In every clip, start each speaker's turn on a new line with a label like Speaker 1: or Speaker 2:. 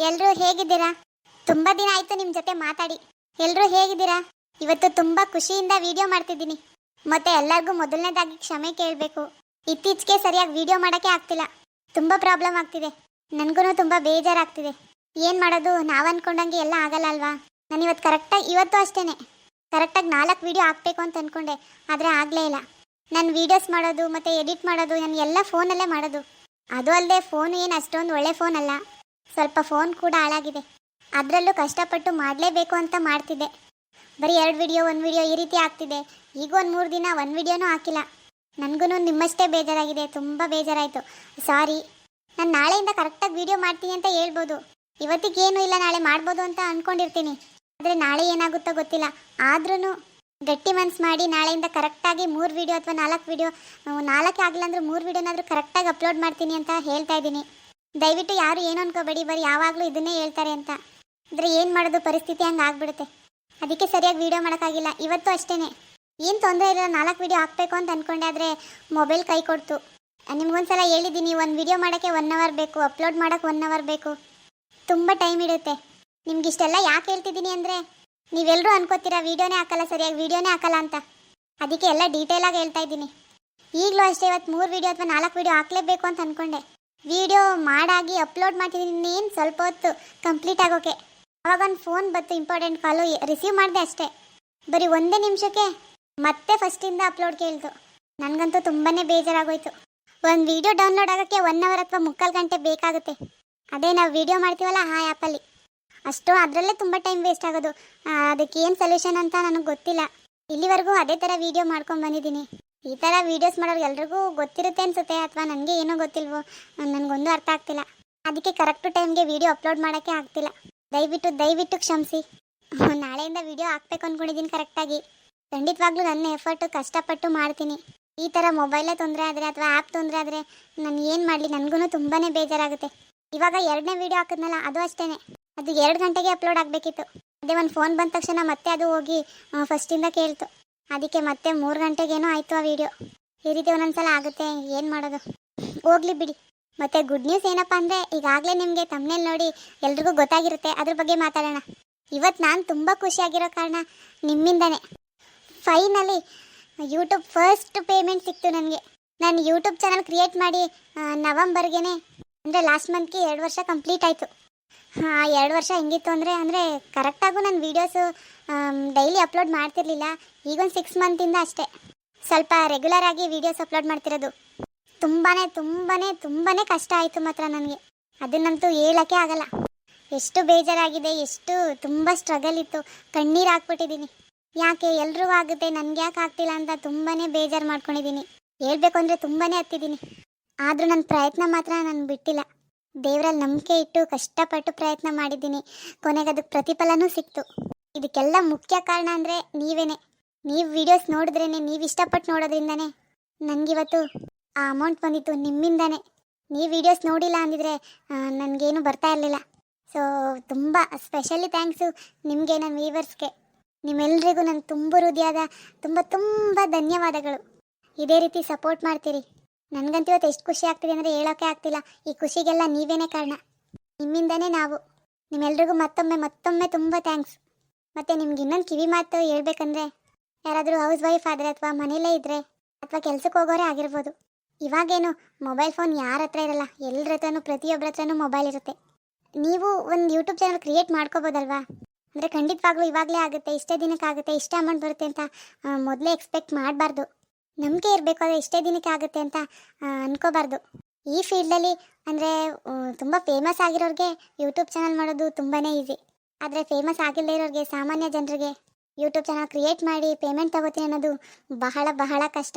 Speaker 1: ಎಲ್ರೂ ಹೇಗಿದ್ದೀರಾ? ತುಂಬಾ ದಿನ ಆಯ್ತು ನಿಮ್ ಜೊತೆ ಮಾತಾಡಿ. ಎಲ್ಲರೂ ಹೇಗಿದ್ದೀರಾ? ಇವತ್ತು ತುಂಬಾ ಖುಷಿಯಿಂದ ವಿಡಿಯೋ ಮಾಡ್ತಿದ್ದೀನಿ. ಮತ್ತೆ ಎಲ್ಲರಿಗೂ ಮೊದಲನೇದಾಗಿ ಕ್ಷಮೆ ಕೇಳಬೇಕು. ಇತ್ತೀಚೆಗೆ ಸರಿಯಾಗಿ ವಿಡಿಯೋ ಮಾಡಕ್ಕೆ ಆಗ್ತಿಲ್ಲ. ತುಂಬಾ ಪ್ರಾಬ್ಲಮ್ ಆಗ್ತಿದೆ. ನನಗೂ ತುಂಬಾ ಬೇಜಾರಾಗ್ತಿದೆ. ಏನ್ ಮಾಡೋದು? ನಾವು ಅನ್ಕೊಂಡಂಗೆ ಎಲ್ಲ ಆಗಲ್ಲ ಅಲ್ವಾ? ನಾನು ಇವತ್ತು ಕರೆಕ್ಟಾಗಿ ಇವತ್ತು ಅಷ್ಟೇನೆ. ಕರೆಕ್ಟಾಗಿ ನಾಲ್ಕು ವಿಡಿಯೋ ಹಾಕ್ಬೇಕು ಅಂತ ಅನ್ಕೊಂಡೆ. ಆದರೆ ಆಗಲೇ ಇಲ್ಲ. ನಾನು ವಿಡಿಯೋಸ್ ಮಾಡೋದು, ಮತ್ತು ಎಡಿಟ್ ಮಾಡೋದು, ನಾನು ಎಲ್ಲ ಫೋನಲ್ಲೇ ಮಾಡೋದು. ಅದು ಅಲ್ಲದೆ ಫೋನ್ ಏನು ಅಷ್ಟೊಂದು ಒಳ್ಳೆ ಫೋನ್ ಅಲ್ಲ ಸ್ವಲ್ಪ ಫೋನ್ ಕೂಡ ಹಾಳಾಗಿದೆ. ಅದರಲ್ಲೂ ಕಷ್ಟಪಟ್ಟು ಮಾಡಲೇಬೇಕು ಅಂತ ಮಾಡ್ತಿದ್ದೆ. ಬರೀ ಎರಡು ವಿಡಿಯೋ, ಒಂದು ವಿಡಿಯೋ ಈ ರೀತಿ ಆಗ್ತಿದೆ. ಈಗ ಒಂದು ಮೂರು ದಿನ ಒಂದು ವಿಡಿಯೋನೂ ಹಾಕಿಲ್ಲ. ನನಗೂ ನಿಮ್ಮಷ್ಟೇ ಬೇಜಾರಾಗಿದೆ. ತುಂಬ ಬೇಜಾರಾಯಿತು. ಸಾರಿ. ನಾನು ನಾಳೆಯಿಂದ ಕರೆಕ್ಟಾಗಿ ವಿಡಿಯೋ ಮಾಡ್ತೀನಿ ಅಂತ ಹೇಳ್ಬೋದು. ಇವತ್ತಿಗೇನು ಇಲ್ಲ, ನಾಳೆ ಮಾಡ್ಬೋದು ಅಂತ ಅಂದ್ಕೊಂಡಿರ್ತೀನಿ ಆದರೆ ನಾಳೆ ಏನಾಗುತ್ತೋ ಗೊತ್ತಿಲ್ಲ. ಆದ್ರೂ ಗಟ್ಟಿ ಮನ್ಸು ಮಾಡಿ ನಾಳೆಯಿಂದ ಕರೆಕ್ಟಾಗಿ ಮೂರು ವಿಡಿಯೋ ಅಥವಾ ನಾಲ್ಕು ವಿಡಿಯೋ, ನಾಲ್ಕೇ ಆಗಿಲ್ಲ ಅಂದ್ರೆ ಮೂರು ವಿಡಿಯೋನಾದರೂ ಕರೆಕ್ಟಾಗಿ ಅಪ್ಲೋಡ್ ಮಾಡ್ತೀನಿ ಅಂತ ಹೇಳ್ತಾ ಇದ್ದೀನಿ. ದಯವಿಟ್ಟು ಯಾರು ಏನು ಅನ್ಕೋಬೇಡಿ, ಬರೀ ಯಾವಾಗಲೂ ಇದನ್ನೇ ಹೇಳ್ತಾರೆ ಅಂತ. ಅಂದರೆ ಏನು ಮಾಡೋದು, ಪರಿಸ್ಥಿತಿ ಹಂಗೆ ಆಗ್ಬಿಡುತ್ತೆ. ಅದಕ್ಕೆ ಸರಿಯಾಗಿ ವಿಡಿಯೋ ಮಾಡೋಕ್ಕಾಗಿಲ್ಲ. ಇವತ್ತು ಅಷ್ಟೇ ಏನು ತೊಂದರೆ ಇಲ್ಲ ನಾಲ್ಕು ವಿಡಿಯೋ ಹಾಕಬೇಕು ಅಂತ ಅಂದ್ಕೊಂಡೆ ಆದರೆ ಮೊಬೈಲ್ ಕೈ ಕೊಡ್ತು. ನಿಮ್ಗೊಂದ್ಸಲ ಹೇಳಿದ್ದೀನಿ ಒಂದು ವೀಡಿಯೋ ಮಾಡೋಕ್ಕೆ ಒನ್ ಅವರ್ ಬೇಕು ಅಪ್ಲೋಡ್ ಮಾಡೋಕ್ಕೆ ಒನ್ ಅವರ್ ಬೇಕು. ತುಂಬ ಟೈಮ್ ಇಡುತ್ತೆ. ನಿಮ್ಗೆ ಇಷ್ಟೆಲ್ಲ ಯಾಕೆ ಹೇಳ್ತಿದ್ದೀನಿ ಅಂದರೆ ನೀವೆಲ್ಲರೂ ಅನ್ಕೋತೀರಾ ವಿಡಿಯೋನೇ ಹಾಕಲ್ಲ, ಸರಿಯಾಗಿ ವಿಡಿಯೋನೇ ಹಾಕಲ್ಲ ಅಂತ. ಅದಕ್ಕೆ ಎಲ್ಲ ಡೀಟೇಲಾಗಿ ಹೇಳ್ತಾ ಇದ್ದೀನಿ. ಈಗಲೂ ಅಷ್ಟೇ ಇವತ್ತು ಮೂರು ವಿಡಿಯೋ ಅಥವಾ ನಾಲ್ಕು ವಿಡಿಯೋ ಹಾಕ್ಲೇಬೇಕು ಅಂತ ಅಂದ್ಕೊಂಡೆ ವಿಡಿಯೋ ಮಾಡಾಗಿ ಅಪ್ಲೋಡ್ ಮಾಡ್ತಿದ್ದೀನಿ. ಇನ್ನೇನು ಸ್ವಲ್ಪ ಹೊತ್ತು ಕಂಪ್ಲೀಟ್ ಆಗೋಕೆ. ಅವಾಗ ಒಂದು ಫೋನ್ ಬಂತು ಇಂಪಾರ್ಟೆಂಟ್ ಕಾಲು ರಿಸೀವ್ ಮಾಡಿದೆ ಅಷ್ಟೇ. ಬರೀ ಒಂದೇ ನಿಮಿಷಕ್ಕೆ ಮತ್ತೆ ಫಸ್ಟಿಂದ ಅಪ್ಲೋಡ್ ಕೇಳಿದ್ದು ನನಗಂತೂ ತುಂಬಾ ಬೇಜಾರಾಗೋಯ್ತು. ಒಂದು ವಿಡಿಯೋ ಡೌನ್ಲೋಡ್ ಆಗೋಕ್ಕೆ ಒನ್ ಅವರ್ ಅಥವಾ ಮುಕ್ಕಾಲು ಗಂಟೆ ಬೇಕಾಗುತ್ತೆ. ಅದೇ ನಾವು ವಿಡಿಯೋ ಮಾಡ್ತೀವಲ್ಲ ಆ ಆ್ಯಪಲ್ಲಿ ಅಷ್ಟು, ಅದರಲ್ಲೇ ತುಂಬ ಟೈಮ್ ವೇಸ್ಟ್ ಆಗೋದು. ಅದಕ್ಕೆ ಏನು ಸೊಲ್ಯೂಷನ್ ಅಂತ ನನಗೆ ಗೊತ್ತಿಲ್ಲ. ಇಲ್ಲಿವರೆಗೂ ಅದೇ ಥರ ವಿಡಿಯೋ ಮಾಡ್ಕೊಂಡು ಬಂದಿದ್ದೀನಿ. ಈ ಥರ ವೀಡಿಯೋಸ್ ಮಾಡೋರು ಎಲ್ರಿಗೂ ಗೊತ್ತಿರುತ್ತೆ ಅನ್ಸುತ್ತೆ ಅಥವಾ ನನಗೆ ಏನೋ ಗೊತ್ತಿಲ್ವೋ? ನನಗೊಂದು ಅರ್ಥ ಆಗ್ತಿಲ್ಲ. ಅದಕ್ಕೆ ಕರೆಕ್ಟ್ ಟೈಮ್ಗೆ ವಿಡಿಯೋ ಅಪ್ಲೋಡ್ ಮಾಡೋಕ್ಕೆ ಆಗ್ತಿಲ್ಲ. ದಯವಿಟ್ಟು ದಯವಿಟ್ಟು ಕ್ಷಮಿಸಿ. ನಾಳೆಯಿಂದ ವಿಡಿಯೋ ಹಾಕ್ಬೇಕು ಅಂದ್ಕೊಂಡಿದ್ದೀನಿ ಕರೆಕ್ಟಾಗಿ ಖಂಡಿತವಾಗ್ಲೂ ನನ್ನ ಎಫರ್ಟು ಕಷ್ಟಪಟ್ಟು ಮಾಡ್ತೀನಿ. ಈ ಥರ ಮೊಬೈಲೇ ತೊಂದರೆ ಆದರೆ ಅಥವಾ ಆ್ಯಪ್ ತೊಂದರೆ ಆದರೆ ನಾನು ಏನು ಮಾಡಲಿ? ನನಗೂ ತುಂಬಾ ಬೇಜಾರಾಗುತ್ತೆ. ಇವಾಗ ಎರಡನೇ ವೀಡಿಯೋ ಹಾಕಿದ್ನಲ್ಲ, ಅದು ಅಷ್ಟೇ ಅದು ಎರಡು ಗಂಟೆಗೆ ಅಪ್ಲೋಡ್ ಆಗಬೇಕಿತ್ತು. ಅದೇ ಒಂದು ಫೋನ್ ಬಂದ ತಕ್ಷಣ ಮತ್ತೆ ಅದು ಹೋಗಿ ಫಸ್ಟಿಂದ ಕೇಳ್ತು. ಅದಕ್ಕೆ ಮತ್ತೆ ಮೂರು ಗಂಟೆಗೇನೋ ಆಯಿತು ಆ ವಿಡಿಯೋ ಈ ರೀತಿ ಒಂದೊಂದ್ಸಲ ಆಗುತ್ತೆ, ಏನು ಮಾಡೋದು? ಹೋಗ್ಲಿ ಬಿಡಿ. ಮತ್ತೆ ಗುಡ್ ನ್ಯೂಸ್ ಏನಪ್ಪ ಅಂದರೆ, ಈಗಾಗಲೇ ನಿಮಗೆ ತಮ್ಮನೇಲಿ ನೋಡಿ ಎಲ್ರಿಗೂ ಗೊತ್ತಾಗಿರುತ್ತೆ, ಅದ್ರ ಬಗ್ಗೆ ಮಾತಾಡೋಣ. ಇವತ್ತು ನಾನು ತುಂಬ ಖುಷಿಯಾಗಿರೋ ಕಾರಣ ನಿಮ್ಮಿಂದನೇ. ಫೈನಲಿ ಯೂಟ್ಯೂಬ್ ಫಸ್ಟ್ ಪೇಮೆಂಟ್ ಸಿಕ್ತು ನನಗೆ. ನಾನು ಯೂಟ್ಯೂಬ್ ಚಾನಲ್ ಕ್ರಿಯೇಟ್ ಮಾಡಿ ನವಂಬರ್ಗೆ ಅಂದರೆ ಲಾಸ್ಟ್ ಮಂತ್ಗೆ ಎರಡು ವರ್ಷ ಕಂಪ್ಲೀಟ್ ಆಯಿತು. ಹಾಂ ಎರಡು ವರ್ಷ ಹೆಂಗಿತ್ತು ಅಂದರೆ ಅಂದರೆ ಕರೆಕ್ಟಾಗೂ ನನ್ನ ವೀಡಿಯೋಸು ಡೈಲಿ ಅಪ್ಲೋಡ್ ಮಾಡ್ತಿರ್ಲಿಲ್ಲ. ಈಗೊಂದು ಸಿಕ್ಸ್ ಮಂತಿಂದ ಅಷ್ಟೇ. ಸ್ವಲ್ಪ ರೆಗ್ಯುಲರ್ ಆಗಿ ವೀಡಿಯೋಸ್ ಅಪ್ಲೋಡ್ ಮಾಡ್ತಿರೋದು. ತುಂಬಾ ತುಂಬಾ ತುಂಬಾ ಕಷ್ಟ ಆಯಿತು ಮಾತ್ರ ನನಗೆ. ಅದನ್ನಂತೂ ಹೇಳೋಕ್ಕೆ ಆಗಲ್ಲ. ಎಷ್ಟು ಬೇಜಾರಾಗಿದೆ, ಎಷ್ಟು ತುಂಬ ಸ್ಟ್ರಗಲ್ ಇತ್ತು. ಕಣ್ಣೀರು ಹಾಕ್ಬಿಟ್ಟಿದ್ದೀನಿ ಯಾಕೆ ಎಲ್ರಿಗೂ ಆಗುತ್ತೆ, ನನಗೆ ಯಾಕೆ ಆಗ್ತಿಲ್ಲ ಅಂತ ತುಂಬಾ ಬೇಜಾರು ಮಾಡ್ಕೊಂಡಿದ್ದೀನಿ ಹೇಳ್ಬೇಕು ಅಂದರೆ ತುಂಬಾ ಹತ್ತಿದ್ದೀನಿ ಆದರೂ ನನ್ನ ಪ್ರಯತ್ನ ಮಾತ್ರ ನಾನು ಬಿಟ್ಟಿಲ್ಲ. ದೇವರಲ್ಲಿ ನಂಬಿಕೆ ಇಟ್ಟು ಕಷ್ಟಪಟ್ಟು ಪ್ರಯತ್ನ ಮಾಡಿದ್ದೀನಿ. ಕೊನೆಗೆ ಅದಕ್ಕೆ ಪ್ರತಿಫಲನೂ ಸಿಕ್ತು. ಇದಕ್ಕೆಲ್ಲ ಮುಖ್ಯ ಕಾರಣ ಅಂದರೆ ನೀವೇನೆ. ನೀವು ವಿಡಿಯೋಸ್ ನೋಡಿದ್ರೇ ನೀವು ಇಷ್ಟಪಟ್ಟು ನೋಡೋದ್ರಿಂದನೇ. ನನಗಿವತ್ತು ಆ ಅಮೌಂಟ್ ಬಂದಿತ್ತು ನಿಮ್ಮಿಂದನೇ. ನೀವು ವಿಡಿಯೋಸ್ ನೋಡಿಲ್ಲ ಅಂದಿದ್ರೆ ನನಗೇನು ಬರ್ತಾ ಇರಲಿಲ್ಲ. ಸೊ ತುಂಬ ಸ್ಪೆಷಲಿ ಥ್ಯಾಂಕ್ಸು ನಿಮಗೆ ನನ್ನ ವೀವರ್ಸ್ಗೆ ನಿಮ್ಮೆಲ್ಲರಿಗೂ ನನ್ನ ತುಂಬ ಹೃದಯದ, ತುಂಬ ತುಂಬ ಧನ್ಯವಾದಗಳು. ಇದೇ ರೀತಿ ಸಪೋರ್ಟ್ ಮಾಡ್ತೀರಿ. ನನಗಂತೂ ಇವತ್ತು ಎಷ್ಟು ಖುಷಿ ಆಗ್ತಿದೆ ಅಂದರೆ ಹೇಳೋಕೆ ಆಗ್ತಿಲ್ಲ. ಈ ಖುಷಿಗೆಲ್ಲ ನೀವೇನೇ ಕಾರಣ. ನಿಮ್ಮಿಂದನೇ ನಾವು. ನಿಮ್ಮೆಲ್ರಿಗೂ ಮತ್ತೊಮ್ಮೆ ಮತ್ತೊಮ್ಮೆ ತುಂಬ ಥ್ಯಾಂಕ್ಸ್ ಮತ್ತು ನಿಮ್ಗೆ ಇನ್ನೊಂದು ಕಿವಿ ಮಾತು ಹೇಳ್ಬೇಕಂದ್ರೆ ಯಾರಾದರೂ ಹೌಸ್ ವೈಫ್ ಆದರೆ ಅಥವಾ ಮನೇಲೇ ಇದ್ದರೆ ಅಥವಾ ಕೆಲ್ಸಕ್ಕೆ ಹೋಗೋರೇ ಆಗಿರ್ಬೋದು. ಇವಾಗೇನು ಮೊಬೈಲ್ ಫೋನ್ ಯಾರ ಹತ್ರ ಇರಲ್ಲ ಎಲ್ಲರ ಹತ್ರನೂ ಪ್ರತಿಯೊಬ್ಬರ ಹತ್ರನೂ ಮೊಬೈಲ್ ಇರುತ್ತೆ. ನೀವು ಒಂದು ಯೂಟ್ಯೂಬ್ ಚಾನಲ್ ಕ್ರಿಯೇಟ್ ಮಾಡ್ಕೋಬೋದಲ್ವಾ? ಅಂದರೆ ಖಂಡಿತವಾಗ್ಲೂ ಇವಾಗಲೇ ಆಗುತ್ತೆ, ಇಷ್ಟೇ ದಿನಕ್ಕೆ ಆಗುತ್ತೆ, ಇಷ್ಟೇ ಅಮೌಂಟ್ ಬರುತ್ತೆ ಅಂತ ಮೊದಲೇ ಎಕ್ಸ್ಪೆಕ್ಟ್ ಮಾಡಬಾರ್ದು. ನಂಬಿಕೆ ಇರಬೇಕು ಆದರೆ ಇಷ್ಟೇ ದಿನಕ್ಕೆ ಆಗುತ್ತೆ ಅಂತ ಅನ್ಕೋಬಾರ್ದು. ಈ ಫೀಲ್ಡಲ್ಲಿ ಅಂದರೆ ತುಂಬ ಫೇಮಸ್ ಆಗಿರೋರಿಗೆ ಯೂಟ್ಯೂಬ್ ಚಾನಲ್ ಮಾಡೋದು ತುಂಬಾ ಈಸಿ ಆದರೆ ಫೇಮಸ್ ಆಗಿಲ್ಲದೆ ಇರೋರಿಗೆ, ಸಾಮಾನ್ಯ ಜನರಿಗೆ ಯೂಟ್ಯೂಬ್ ಚಾನಲ್ ಕ್ರಿಯೇಟ್ ಮಾಡಿ ಪೇಮೆಂಟ್ ತಗೋತೀನಿ ಅನ್ನೋದು ಬಹಳ ಬಹಳ ಕಷ್ಟ.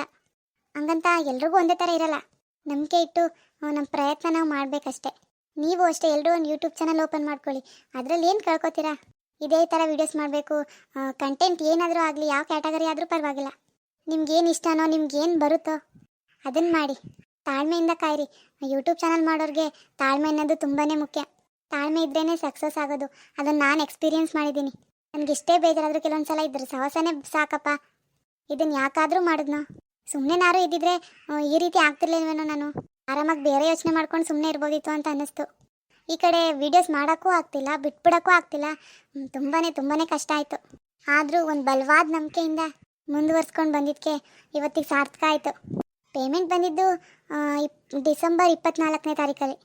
Speaker 1: ಹಂಗಂತ ಎಲ್ರಿಗೂ ಒಂದೇ ಥರ ಇರಲ್ಲ. ನಂಬಿಕೆ ಇಟ್ಟು ನಮ್ಮ ಪ್ರಯತ್ನ ನಾವು ಮಾಡಬೇಕಷ್ಟೆ. ನೀವು ಅಷ್ಟೇ ಎಲ್ಲರೂ ಒಂದು ಯೂಟ್ಯೂಬ್ ಚಾನಲ್ ಓಪನ್ ಮಾಡ್ಕೊಳ್ಳಿ. ಅದರಲ್ಲಿ ಏನು ಕಳ್ಕೊತೀರಾ? ಇದೇ ಥರ ವೀಡಿಯೋಸ್ ಮಾಡಬೇಕು. ಕಂಟೆಂಟ್ ಏನಾದರೂ ಆಗಲಿ, ಯಾವ ಕ್ಯಾಟಗರಿ ಆದರೂ ಪರವಾಗಿಲ್ಲ. ನಿಮ್ಗೇನು ಇಷ್ಟನೋ, ನಿಮ್ಗೇನು ಬರುತ್ತೋ ಅದನ್ನು ಮಾಡಿ. ತಾಳ್ಮೆಯಿಂದ ಕಾಯಿರಿ. ಯೂಟ್ಯೂಬ್ ಚಾನಲ್ ಮಾಡೋರಿಗೆ ತಾಳ್ಮೆ ಅನ್ನೋದು ತುಂಬಾ ಮುಖ್ಯ. ತಾಳ್ಮೆ ಇದ್ರೇ ಸಕ್ಸಸ್ ಆಗೋದು. ಅದನ್ನು ನಾನು ಎಕ್ಸ್ಪೀರಿಯನ್ಸ್ ಮಾಡಿದ್ದೀನಿ. ನನಗೆ ಇಷ್ಟೇ ಬೇಜಾರಾದರೂ ಕೆಲವೊಂದು ಸಲ ಇದ್ರೆ ಸಹಸನೇ ಸಾಕಪ್ಪ. ಇದನ್ನು ಯಾಕಾದರೂ ಮಾಡಿದ್ನೋ? ಸುಮ್ಮನೆ ನಾರು ಇದ್ದಿದ್ರೆ ಈ ರೀತಿ ಆಗ್ತಿರ್ಲಿಲ್ವೇನೋ ನಾನು? ಆರಾಮಾಗಿ ಬೇರೆ ಯೋಚನೆ ಮಾಡ್ಕೊಂಡು ಸುಮ್ಮನೆ ಇರ್ಬೋದಿತ್ತು ಅಂತ ಅನ್ನಿಸ್ತು. ಈ ಕಡೆ ವೀಡಿಯೋಸ್ ಮಾಡೋಕ್ಕೂ ಆಗ್ತಿಲ್ಲ, ಬಿಟ್ಬಿಡೋಕ್ಕೂ ಆಗ್ತಿಲ್ಲ. ತುಂಬಾ ತುಂಬಾ ಕಷ್ಟ ಆಯಿತು. ಆದರೂ ಒಂದು ಬಲವಾದ ನಂಬಿಕೆಯಿಂದ ಮುಂದುವರ್ಸ್ಕೊಂಡು ಬಂದಿದ್ದಕ್ಕೆ ಇವತ್ತಿಗೆ ಸಾರ್ಥಕ ಆಯಿತು. ಪೇಮೆಂಟ್ ಬಂದಿದ್ದು ಇಪ್ ಡಿಸೆಂಬರ್ ಇಪ್ಪತ್ನಾಲ್ಕನೇ ತಾರೀಕಲ್ಲಿ.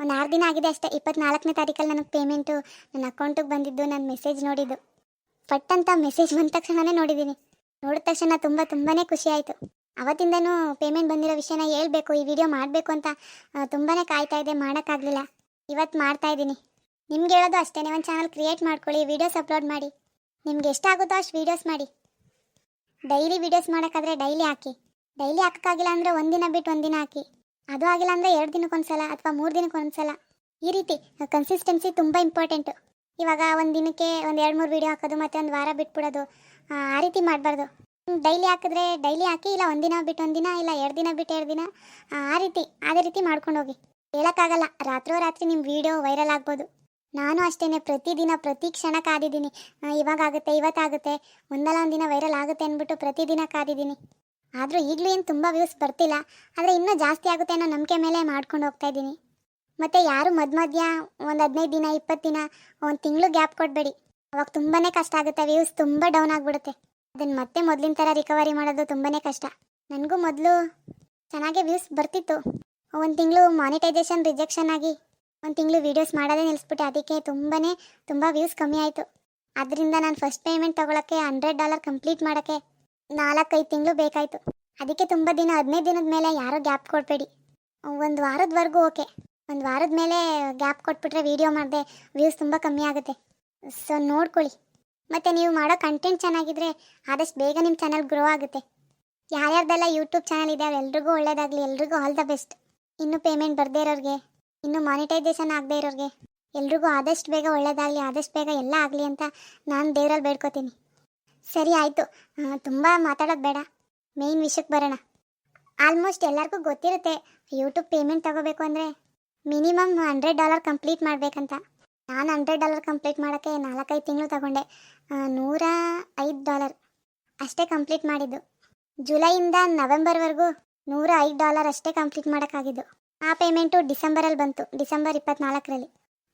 Speaker 1: ಒಂದು ಆರು ದಿನ ಆಗಿದೆ ಅಷ್ಟೇ. ಇಪ್ಪತ್ನಾಲ್ಕನೇ ತಾರೀಕಲ್ಲಿ ನನಗೆ ಪೇಮೆಂಟು ನನ್ನ ಅಕೌಂಟಿಗೆ ಬಂದಿದ್ದು, ನಾನು ಮೆಸೇಜ್ ನೋಡಿದ್ದು. ಫಟ್ ಅಂತ ಮೆಸೇಜ್ ಬಂದ ತಕ್ಷಣನೇ ನೋಡಿದ್ದೀನಿ ನೋಡಿದ ತಕ್ಷಣ ತುಂಬ ತುಂಬಾ ಖುಷಿ ಆಯಿತು. ಅವತ್ತಿಂದನೂ ಪೇಮೆಂಟ್ ಬಂದಿರೋ ವಿಷಯನ ಹೇಳಬೇಕು, ಈ ವಿಡಿಯೋ ಮಾಡಬೇಕು ಅಂತ ತುಂಬಾ ಕಾಯ್ತಾ ಇದೆ ಮಾಡೋಕ್ಕಾಗಲಿಲ್ಲ. ಇವತ್ತು ಮಾಡ್ತಾ ಇದ್ದೀನಿ. ನಿಮ್ಗೆ ಹೇಳೋದು ಅಷ್ಟೇ ಒಂದು ಚಾನಲ್ ಕ್ರಿಯೇಟ್ ಮಾಡ್ಕೊಳ್ಳಿ ವೀಡಿಯೋಸ್ ಅಪ್ಲೋಡ್ ಮಾಡಿ. ನಿಮ್ಗೆ ಎಷ್ಟಾಗುತ್ತೋ ಅಷ್ಟು ವೀಡಿಯೋಸ್ ಮಾಡಿ. ಡೈಲಿ ವೀಡಿಯೋಸ್ ಮಾಡೋಕ್ಕಾದ್ರೆ ಡೈಲಿ ಹಾಕಿ. ಡೈಲಿ ಹಾಕೋಕ್ಕಾಗಿಲ್ಲ ಅಂದರೆ ಒಂದಿನ ಬಿಟ್ಟು ಒಂದಿನ ಹಾಕಿ. ಅದು ಆಗಿಲ್ಲ ಅಂದರೆ ಎರಡು ದಿನಕ್ಕೊಂದ್ಸಲ ಅಥವಾ ಮೂರು ದಿನಕ್ಕೊಂದ್ಸಲ. ಈ ರೀತಿ ಕನ್ಸಿಸ್ಟೆನ್ಸಿ ತುಂಬ ಇಂಪಾರ್ಟೆಂಟು ಇವಾಗ ಒಂದು ದಿನಕ್ಕೆ ಒಂದು ಎರಡು ಮೂರು ವೀಡಿಯೋ ಹಾಕೋದು ಮತ್ತು ಒಂದು ವಾರ ಬಿಟ್ಬಿಡೋದು, ಆ ರೀತಿ ಮಾಡಬಾರ್ದು. ಡೈಲಿ ಹಾಕಿದ್ರೆ ಡೈಲಿ ಹಾಕಿ ಇಲ್ಲ ಒಂದಿನ ಬಿಟ್ಟು ಒಂದಿನ ಇಲ್ಲ ಎರಡು ದಿನ ಬಿಟ್ಟು ಎರಡು ದಿನ, ಆ ರೀತಿ, ಅದೇ ರೀತಿ ಮಾಡ್ಕೊಂಡು ಹೋಗಿ. ಹೇಳೋಕ್ಕಾಗಲ್ಲ ರಾತ್ರೋರಾತ್ರಿ ನಿಮ್ಮ ವಿಡಿಯೋ ವೈರಲ್ ಆಗ್ಬೋದು. ನಾನು ಅಷ್ಟೇ ಪ್ರತಿದಿನ, ಪ್ರತಿ ಕ್ಷಣ ಕಾದಿದ್ದೀನಿ. ಇವಾಗ ಆಗುತ್ತೆ, ಇವತ್ತಾಗುತ್ತೆ, ಒಂದಲ್ಲ ದಿನ ವೈರಲ್ ಆಗುತ್ತೆ ಅಂದ್ಬಿಟ್ಟು ಪ್ರತಿದಿನ ಕಾದಿದ್ದೀನಿ. ಆದರೂ ಈಗಲೂ ಏನು ತುಂಬ ವ್ಯೂಸ್ ಬರ್ತಿಲ್ಲ, ಆದರೆ ಇನ್ನೂ ಜಾಸ್ತಿ ಆಗುತ್ತೆ ಅನ್ನೋ ನಂಬಿಕೆ ಮೇಲೆ ಮಾಡ್ಕೊಂಡು ಹೋಗ್ತಾ ಇದ್ದೀನಿ. ಮತ್ತು ಯಾರು ಮಧ್ಯ ಮಧ್ಯ ಒಂದು ಹದಿನೈದು ದಿನ ಇಪ್ಪತ್ತು ದಿನ, ಒಂದು ತಿಂಗಳು ಗ್ಯಾಪ್ ಕೊಡಬೇಡಿ. ಅವಾಗ ತುಂಬಾ ಕಷ್ಟ ಆಗುತ್ತೆ ವ್ಯೂಸ್ ತುಂಬ ಡೌನ್ ಆಗಿಬಿಡುತ್ತೆ. ಅದನ್ನು ಮತ್ತೆ ಮೊದಲಿನ ಥರ ರಿಕವರಿ ಮಾಡೋದು ತುಂಬಾ ಕಷ್ಟ. ನನಗೂ ಮೊದಲು ಚೆನ್ನಾಗೇ ವ್ಯೂಸ್ ಬರ್ತಿತ್ತು. ಒಂದು ತಿಂಗಳು ಮಾನಿಟೈಸೇಷನ್ ರಿಜೆಕ್ಷನ್ ಆಗಿ, ಒಂದು ತಿಂಗಳು ವೀಡಿಯೋಸ್ ಮಾಡೋದೇ ನಿಲ್ಲಿಸ್ಬಿಟ್ಟೆ ಅದಕ್ಕೆ ತುಂಬಾ ತುಂಬ ವ್ಯೂಸ್ ಕಮ್ಮಿ ಆಯಿತು. ಅದರಿಂದ ನಾನು ಫಸ್ಟ್ ಪೇಮೆಂಟ್ ತೊಗೊಳಕ್ಕೆ ಹಂಡ್ರೆಡ್ ಡಾಲರ್ ಕಂಪ್ಲೀಟ್ ಮಾಡೋಕ್ಕೆ ನಾಲ್ಕೈದು ತಿಂಗಳು ಬೇಕಾಯಿತು. ಅದಕ್ಕೆ ತುಂಬ ದಿನ, ಹದಿನೈದು ದಿನದ ಮೇಲೆ ಯಾರೋ ಗ್ಯಾಪ್ ಕೊಡಬೇಡಿ. ಒಂದು ವಾರದವರೆಗೂ ಓಕೆ. ಒಂದು ವಾರದ ಮೇಲೆ ಗ್ಯಾಪ್ ಕೊಟ್ಬಿಟ್ರೆ ವೀಡಿಯೋ ಮಾಡಿದೆ ವ್ಯೂಸ್ ತುಂಬ ಕಮ್ಮಿ ಆಗುತ್ತೆ. ಸೊ ನೋಡ್ಕೊಳ್ಳಿ. ಮತ್ತು ನೀವು ಮಾಡೋ ಕಂಟೆಂಟ್ ಚೆನ್ನಾಗಿದ್ರೆ ಆದಷ್ಟು ಬೇಗ ನಿಮ್ಮ ಚಾನಲ್ ಗ್ರೋ ಆಗುತ್ತೆ. ಯಾರ್ಯಾರ್ದೆಲ್ಲ ಯೂಟ್ಯೂಬ್ ಚಾನಲ್ ಇದೆ ಎಲ್ರಿಗೂ ಒಳ್ಳೇದಾಗಲಿ, ಎಲ್ರಿಗೂ ಆಲ್ ದ ಬೆಸ್ಟ್ ಇನ್ನೂ ಪೇಮೆಂಟ್ ಬರದೇ ಇರೋರಿಗೆ, ಇನ್ನೂ ಮಾನಿಟೈಸೇಷನ್ ಆಗದೆ ಇರೋರಿಗೆ, ಎಲ್ರಿಗೂ ಆದಷ್ಟು ಬೇಗ ಒಳ್ಳೇದಾಗಲಿ, ಆದಷ್ಟು ಬೇಗ ಎಲ್ಲ ಆಗಲಿ ಅಂತ ನಾನು ದೇವ್ರಲ್ಲಿ ಬೇಡ್ಕೋತೀನಿ. ಸರಿ ಆಯಿತು. ತುಂಬ ಮಾತಾಡೋದು ಬೇಡ. ಮೇಯ್ನ್ ವಿಷಯಕ್ಕೆ ಬರೋಣ. ಆಲ್ಮೋಸ್ಟ್ ಎಲ್ಲರಿಗೂ ಗೊತ್ತಿರುತ್ತೆ ಯೂಟ್ಯೂಬ್ ಪೇಮೆಂಟ್ ತಗೋಬೇಕು ಅಂದರೆ ಮಿನಿಮಮ್ ಹಂಡ್ರೆಡ್ ಡಾಲರ್ ಕಂಪ್ಲೀಟ್ ಮಾಡಬೇಕಂತ. ನಾನು ಹಂಡ್ರೆಡ್ ಡಾಲರ್ ಕಂಪ್ಲೀಟ್ ಮಾಡೋಕ್ಕೆ ನಾಲ್ಕೈದು ತಿಂಗಳು ತಗೊಂಡೆ. ನೂರ ಐದು ಡಾಲರ್. ಅಷ್ಟೇ ಕಂಪ್ಲೀಟ್ ಮಾಡಿದ್ದು. ಜುಲೈಯಿಂದ ನವೆಂಬರ್ವರೆಗೂ ನೂರ ಐದು ಡಾಲರ್ ಅಷ್ಟೇ ಕಂಪ್ಲೀಟ್ ಮಾಡೋಕ್ಕಾಗಿದ್ದು. ಆ ಪೇಮೆಂಟು ಡಿಸೆಂಬರಲ್ಲಿ ಬಂತು, ಡಿಸೆಂಬರ್ ಇಪ್ಪತ್ನಾಲ್ಕರಲ್ಲಿ.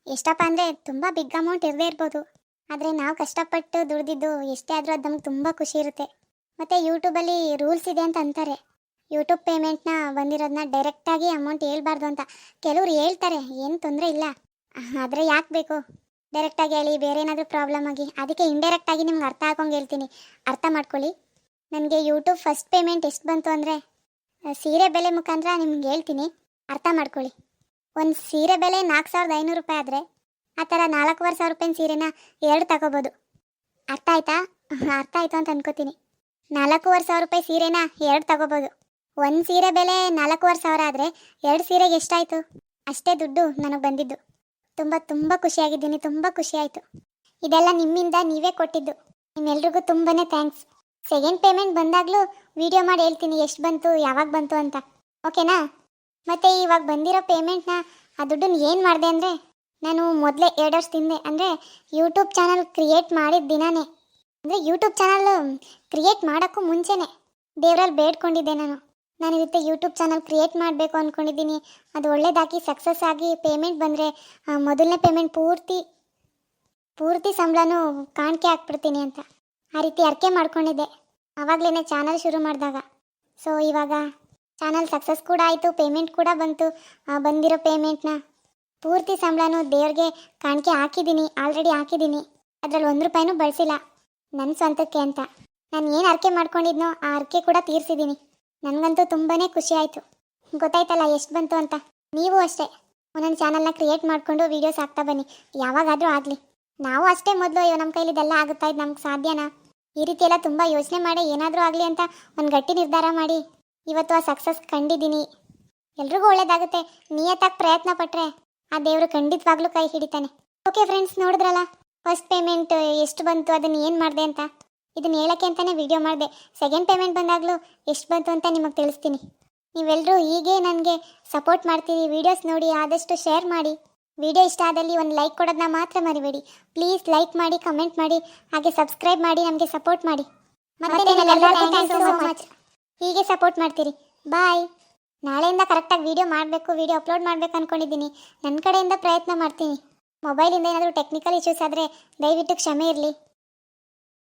Speaker 1: ಎಷ್ಟಪ್ಪ ಅಂದರೆ ತುಂಬ ಬಿಗ್ ಅಮೌಂಟ್ ಇರದೇ ಇರ್ಬೋದು. ಆದರೆ ನಾವು ಕಷ್ಟಪಟ್ಟು ದುಡ್ದಿದ್ದು ಎಷ್ಟೇ ಆದರೂ ಅದು ನಮ್ಗೆ ತುಂಬ ಖುಷಿ ಇರುತ್ತೆ. ಮತ್ತು ಯೂಟ್ಯೂಬಲ್ಲಿ ರೂಲ್ಸ್ ಇದೆ ಅಂತ ಅಂತಾರೆ. ಯೂಟ್ಯೂಬ್ ಪೇಮೆಂಟ್ನ ಬಂದಿರೋದನ್ನ ಡೈರೆಕ್ಟಾಗಿ ಅಮೌಂಟ್ ಹೇಳ್ಬಾರ್ದು ಅಂತ. ಕೆಲವ್ರು ಹೇಳ್ತಾರೆ, ಏನು ತೊಂದರೆ ಇಲ್ಲ. ಆದರೆ ಯಾಕೆ ಬೇಕು? ಡೈರೆಕ್ಟಾಗಿ ಹೇಳಿ, ಬೇರೆ ಏನಾದರೂ ಪ್ರಾಬ್ಲಮ್ ಆಗಿ. ಅದಕ್ಕೆ ಇಂಡೈರೆಕ್ಟಾಗಿ ನಿಮ್ಗೆ ಅರ್ಥ ಹಾಕೊಂಗೆ ಹೇಳ್ತೀನಿ. ಅರ್ಥ ಮಾಡ್ಕೊಳ್ಳಿ. ನನಗೆ ಯೂಟ್ಯೂಬ್ ಫಸ್ಟ್ ಪೇಮೆಂಟ್ ಎಷ್ಟು ಬಂತು ಅಂದರೆ ಸೀರೆ ಬೆಲೆ ಮುಖಾಂತರ ನಿಮ್ಗೆ ಹೇಳ್ತೀನಿ. ಅರ್ಥ ಮಾಡ್ಕೊಳ್ಳಿ. ಒಂದು ಸೀರೆ ಬೆಲೆ ನಾಲ್ಕು ಸಾವಿರದ ಐನೂರು ರೂಪಾಯಿ ಆದರೆ ಆ ಥರ ನಾಲ್ಕೂವರೆ ಸಾವಿರ ರೂಪಾಯಿನ ಸೀರೆನ ಎರಡು ತಗೋಬೋದು. ಅರ್ಥ ಆಯ್ತಾ? ಅರ್ಥ ಆಯ್ತು ಅಂತ ಅನ್ಕೋತೀನಿ. ನಾಲ್ಕೂವರೆ ಸಾವಿರ ರೂಪಾಯಿ ಸೀರೆನ ಎರಡು ತಗೋಬೋದು. ಒಂದು ಸೀರೆ ಬೆಲೆ ನಾಲ್ಕೂವರೆ ಸಾವಿರ ಆದರೆ ಎರಡು ಸೀರೆಗೆ ಎಷ್ಟಾಯಿತು? ಅಷ್ಟೇ ದುಡ್ಡು ನನಗೆ ಬಂದಿದ್ದು. ತುಂಬ ತುಂಬ ಖುಷಿಯಾಗಿದ್ದೀನಿ, ತುಂಬ ಖುಷಿ ಆಯಿತು ಇದೆಲ್ಲ ನಿಮ್ಮಿಂದ ನೀವೇ ಕೊಟ್ಟಿದ್ದು. ನಿಮ್ಮೆಲ್ರಿಗೂ ತುಂಬಾ ಥ್ಯಾಂಕ್ಸ್. ಸೆಕೆಂಡ್ ಪೇಮೆಂಟ್ ಬಂದಾಗಲೂ ವಿಡಿಯೋ ಮಾಡಿ ಹೇಳ್ತೀನಿ ಎಷ್ಟು ಬಂತು, ಯಾವಾಗ ಬಂತು ಅಂತ. ಓಕೆನಾ? ಮತ್ತು ಇವಾಗ ಬಂದಿರೋ ಪೇಮೆಂಟ್ನ ಆ ದುಡ್ಡನ್ನ ಏನು ಮಾಡಿದೆ ಅಂದರೆ ನಾನು ಮೊದಲೇ ಎರಡು ವರ್ಷ ತಿಂದೆ ಅಂದರೆ ಯೂಟ್ಯೂಬ್ ಚಾನಲ್ ಕ್ರಿಯೇಟ್ ಮಾಡಿದ ದಿನಾನೇ. ಅಂದರೆ ಯೂಟ್ಯೂಬ್ ಚಾನಲ್ ಕ್ರಿಯೇಟ್ ಮಾಡೋಕ್ಕೂ ಮುಂಚೆನೇ ದೇವರಲ್ಲಿ ಬೇಡ್ಕೊಂಡಿದ್ದೆ ನಾನು. ನಾನು ಇದಕ್ಕೆ ಯೂಟ್ಯೂಬ್ ಚಾನಲ್ ಕ್ರಿಯೇಟ್ ಮಾಡಬೇಕು ಅಂದ್ಕೊಂಡಿದ್ದೀನಿ ಅದು ಒಳ್ಳೇದಾಗಿ ಸಕ್ಸಸ್ ಆಗಿ ಪೇಮೆಂಟ್ ಬಂದರೆ ಮೊದಲನೇ ಪೇಮೆಂಟ್ ಪೂರ್ತಿ ಪೂರ್ತಿ ಸಂಬಳನೂ ಕಾಣಿಕೆ ಹಾಕ್ಬಿಡ್ತೀನಿ ಅಂತ. ಆ ರೀತಿ ಅರ್ಕೆ ಮಾಡ್ಕೊಂಡಿದ್ದೆ. ಆವಾಗಲೇ ಚಾನಲ್ ಶುರು ಮಾಡಿದಾಗ. ಸೊ ಇವಾಗ ಚಾನಲ್ ಸಕ್ಸಸ್ ಕೂಡ ಆಯಿತು ಪೇಮೆಂಟ್ ಕೂಡ ಬಂತು. ಬಂದಿರೋ ಪೇಮೆಂಟ್ನ ಪೂರ್ತಿ ಸಂಬಳನೂ ದೇವ್ರಿಗೆ ಕಾಣಿಕೆ ಹಾಕಿದ್ದೀನಿ ಆಲ್ರೆಡಿ ಹಾಕಿದ್ದೀನಿ. ಅದರಲ್ಲಿ ಒಂದು ರೂಪಾಯಿನೂ ಬಳಸಿಲ್ಲ. ನನ್ನ ಸ್ವಂತಕ್ಕೆ ಅಂತ. ನಾನು ಏನು ಅರ್ಕೆ ಮಾಡ್ಕೊಂಡಿದ್ನೋ ಆ ಅರ್ಕೆ ಕೂಡ ತೀರಿಸಿದ್ದೀನಿ. ನನಗಂತೂ ತುಂಬಾ ಖುಷಿ ಆಯಿತು. ಗೊತ್ತಾಯ್ತಲ್ಲ ಎಷ್ಟು ಬಂತು ಅಂತ? ನೀವು ಅಷ್ಟೇ. ಒಂದೊಂದು ಚಾನಲ್ನ ಕ್ರಿಯೇಟ್ ಮಾಡಿಕೊಂಡು ವೀಡಿಯೋಸ್ ಹಾಕ್ತಾ ಬನ್ನಿ. ಯಾವಾಗಾದರೂ ಆಗಲಿ. ನಾವು ಅಷ್ಟೇ ಮೊದಲು, ಅಯ್ಯೋ ನಮ್ಮ ಕೈಲಿ ಇದೆಲ್ಲ ಆಗುತ್ತಾ? ಇದು ನಮ್ಗೆ ಸಾಧ್ಯನಾ? ಈ ರೀತಿ ಎಲ್ಲ ತುಂಬ ಯೋಚನೆ ಮಾಡಿ ಏನಾದರೂ ಆಗಲಿ ಅಂತ ಒಂದು ಗಟ್ಟಿ ನಿರ್ಧಾರ ಮಾಡಿ. ಇವತ್ತು ಆ ಸಕ್ಸಸ್ ಕಂಡಿದ್ದೀನಿ. ಎಲ್ರಿಗೂ ಒಳ್ಳೇದಾಗುತ್ತೆ. ನಿಯತ್ತಾಗಿ ಪ್ರಯತ್ನ ಪಟ್ಟರೆ ಆ ದೇವರು ಖಂಡಿತವಾಗ್ಲೂ ಕೈ ಹಿಡಿತಾನೆ. ಓಕೆ ಫ್ರೆಂಡ್ಸ್ ನೋಡಿದ್ರಲ್ಲ? ಫಸ್ಟ್ ಪೇಮೆಂಟ್ ಎಷ್ಟು ಬಂತು ಅದನ್ನು ಏನು ಮಾಡಿದೆ ಅಂತ? ಇದನ್ನ ಹೇಳಕ್ಕೆ ಅಂತಲೇ ವಿಡಿಯೋ ಮಾಡಿದೆ. ಸೆಕೆಂಡ್ ಪೇಮೆಂಟ್ ಬಂದಾಗಲೂ ಎಷ್ಟು ಬಂತು ಅಂತ ನಿಮಗೆ ತಿಳಿಸ್ತೀನಿ. ನೀವೆಲ್ಲರೂ ಹೀಗೆ ನನಗೆ ಸಪೋರ್ಟ್ ಮಾಡ್ತೀರಿ ವೀಡಿಯೋಸ್ ನೋಡಿ ಆದಷ್ಟು ಶೇರ್ ಮಾಡಿ. ವಿಡಿಯೋ ಇಷ್ಟ ಆದಲ್ಲಿ ಒಂದು ಲೈಕ್ ಕೊಡೋದನ್ನ ಮಾತ್ರ ಮರಿಬೇಡಿ. ಪ್ಲೀಸ್ ಲೈಕ್ ಮಾಡಿ ಕಮೆಂಟ್ ಮಾಡಿ ಹಾಗೆ ಸಬ್ಸ್ಕ್ರೈಬ್ ಮಾಡಿ ನಮಗೆ ಸಪೋರ್ಟ್ ಮಾಡಿ. ಮತ್ತೆ. ಹೀಗೆ ಸಪೋರ್ಟ್ ಮಾಡ್ತೀರಿ. ಬಾಯ್ ನಾಳೆಯಿಂದ ಕರೆಕ್ಟಾಗಿ ವಿಡಿಯೋ ಮಾಡಬೇಕು ವೀಡಿಯೋ ಅಪ್ಲೋಡ್ ಮಾಡಬೇಕು ಅಂದ್ಕೊಂಡಿದ್ದೀನಿ ನನ್ನ ಕಡೆಯಿಂದ ಪ್ರಯತ್ನ ಮಾಡ್ತೀನಿ. ಮೊಬೈಲಿಂದ ಏನಾದರೂ ಟೆಕ್ನಿಕಲ್ ಇಶ್ಯೂಸ್ ಆದರೆ ದಯವಿಟ್ಟು ಕ್ಷಮೆ ಇರಲಿ.